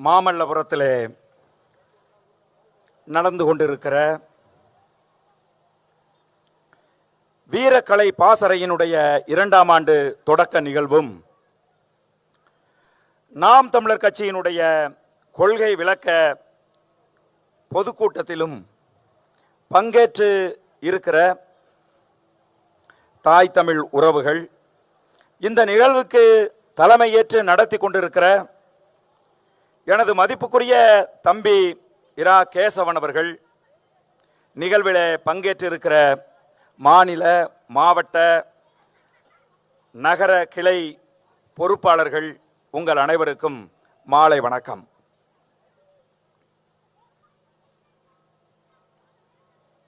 மாமல்லபுரத்திலே நடந்து கொண்டிருக்கிற வீரக்கலை பாசறையினுடைய இரண்டாம் ஆண்டு தொடக்க நிகழ்வும் நாம் தமிழர் கட்சியினுடைய கொள்கை விளக்க பொதுக்கூட்டத்திலும் பங்கேற்று இருக்கிற தாய் தமிழ் உறவுகள் இந்த நிகழ்வுக்கு தலைமையேற்று நடத்தி கொண்டிருக்கிற எனது மதிப்புக்குரிய தம்பி இரா கேசவன் அவர்கள் நிகழ்வில் பங்கேற்றிருக்கிற மாநில மாவட்ட நகர கிளை பொறுப்பாளர்கள் உங்கள் அனைவருக்கும் மாலை வணக்கம்.